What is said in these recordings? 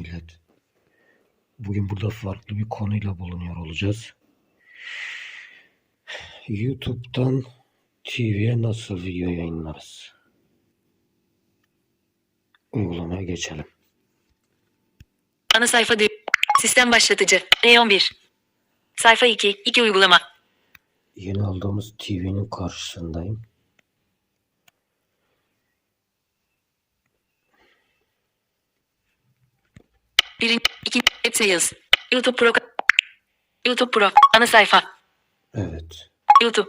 millet. Bugün burada farklı bir konuyla bulunuyor olacağız. YouTube'dan TV'ye nasıl video yayınlarız? Uygulamaya geçelim. Ana sayfa düğ. Sistem başlatıcı. E11. Sayfa 2. 2 uygulama. Yeni aldığımız TV'nin karşısındayım. Birinci, iki, Web Sales. YouTube Pro. YouTube Pro. Ana sayfa. Evet. YouTube.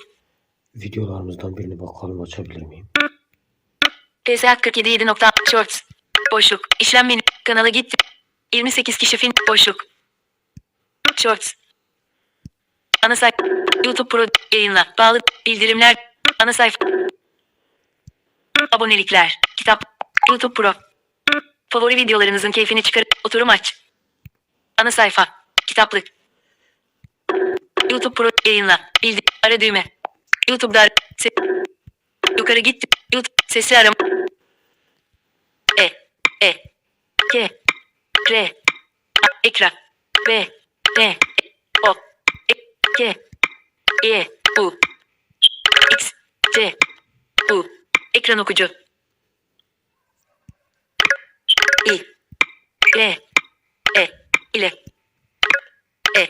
Videolarımızdan birini bakalım açabilir miyim? PS 47 nokta. Shorts. Boşluk. İşlem menü. Kanala git. 28 kişi film. Boşluk. Shorts. Ana sayfa. YouTube Pro. Yayınla. Bağlı. Bildirimler. Ana sayfa. Abonelikler. Kitap. YouTube Pro. Favori videolarınızın keyfini çıkar. Oturum aç. Ana sayfa. Kitaplık. YouTube Pro. Yayınla. Bildir. Ara düğme. YouTube'da. Se- Yukarı git. YouTube. Sesi arama. E. E. K. R. Ekran. B. N. O. E. K. E. U. X. C. U. Ekran okucu. İ. L. E. ile. E.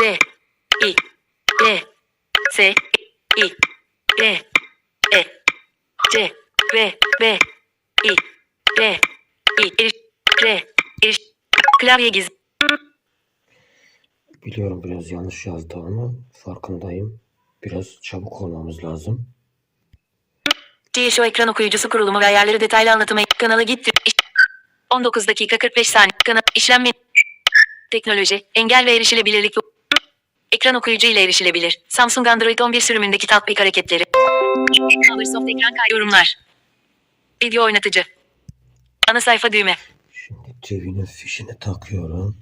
R. I. L. S. I. L. E. C. V. B. I. R. I. R. Eriş. Klavye giz. Biliyorum biraz yanlış yazdığımı farkındayım. Biraz çabuk olmamız lazım. GSO ekran okuyucusu kurulumu ve ayarları detaylı anlatımı. Kanala git. İş- 19 dakika 45 saniye. Kanal işlem. Teknoloji, engel ve erişilebilirlik. Ekran okuyucu ile erişilebilir. Samsung Android 11 sürümündeki tatbik hareketleri. Powersoft ekran kay yorumlar. Video oynatıcı. Ana sayfa düğme. Şimdi TV'nin fişini takıyorum.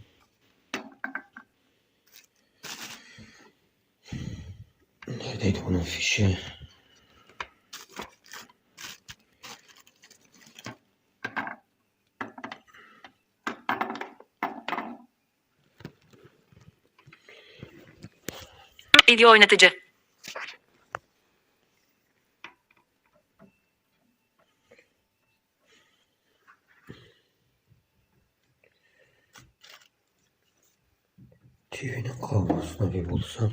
Neredeydi bunun fişi? Video oynatıcı. TV'nin kablosunu bir bulsam.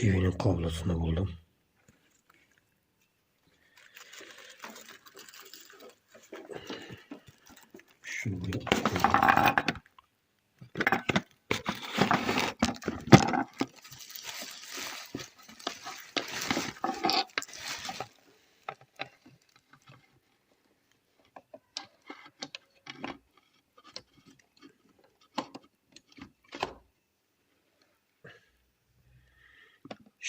TV'nin kablosunu buldum. Şunu bir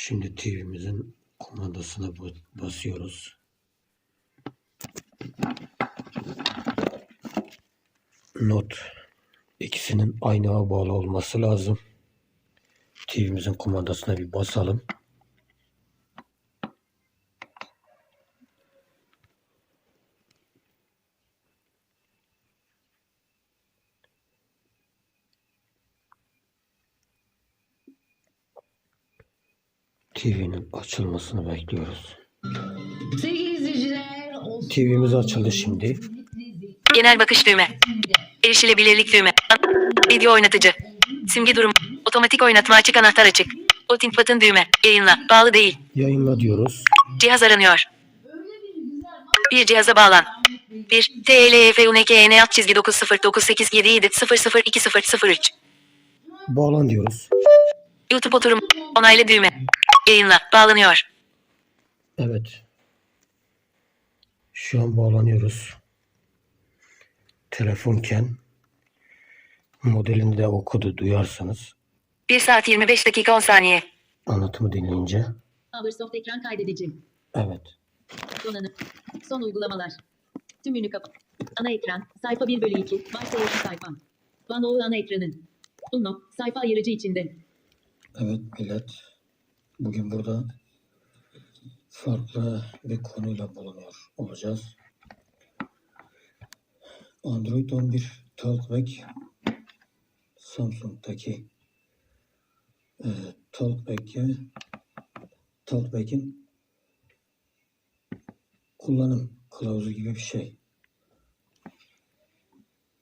Şimdi TV'mizin kumandasına ba- basıyoruz. Not. İkisinin aynı ağa bağlı olması lazım. TV'mizin kumandasına bir basalım. TV'nin açılmasını bekliyoruz. Sevgili izleyiciler, olsun. TV'miz açıldı şimdi. Genel bakış düğme. Erişilebilirlik düğme. Video oynatıcı. Simge durum. Otomatik oynatma açık anahtar açık. Voting button düğme. Yayınla. Bağlı değil. Yayınla diyoruz. Cihaz aranıyor. Bir cihaza bağlan. 1 TLFUNKN alt çizgi 909877 002003 Bağlan diyoruz. YouTube oturum. Onayla düğme. Yayınla. Bağlanıyor. Evet. Şu an bağlanıyoruz. Telefonken modelini de okudu duyarsanız 1 saat 25 dakika 10 saniye. anlatımı dinleyince Powersoft ekran kaydedici. evet Donanım. Son uygulamalar. Tümünü kapat. Ana ekran. Sayfa 1 bölü 2. Varsayılan sayfa. Panoğlu ana ekranı. Uno. Sayfa ayırıcı içinde. Evet millet. Bugün burada farklı bir konuyla bulunuyor olacağız. Android 11 Talkback Samsung'daki e, Talkback'e Talkback'in kullanım kılavuzu gibi bir şey.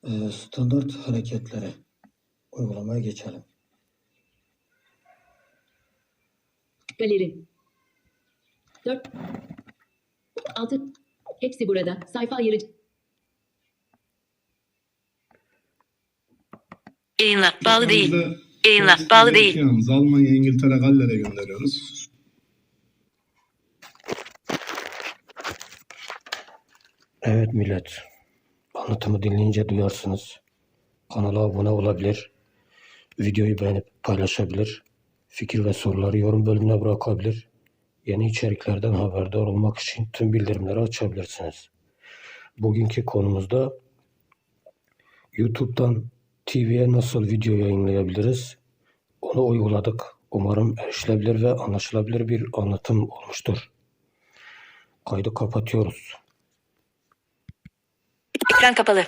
E, standart hareketlere uygulamaya geçelim. Galeri. 4. 6. Hepsi burada. Sayfa ayırıcı. Yayınla. Bağlı değil. Biz de Yayınla. test Bağlı değil. Yalnız Almanya, İngiltere, Galler'e gönderiyoruz. Evet millet. Anlatımı dinleyince duyarsınız. Kanala abone olabilir. Videoyu beğenip paylaşabilir. Fikir ve soruları yorum bölümüne bırakabilir. Yeni içeriklerden haberdar olmak için tüm bildirimleri açabilirsiniz. Bugünkü konumuzda YouTube'dan TV'ye nasıl video yayınlayabiliriz? Onu uyguladık. Umarım erişilebilir ve anlaşılabilir bir anlatım olmuştur. Kaydı kapatıyoruz. Ekran kapalı.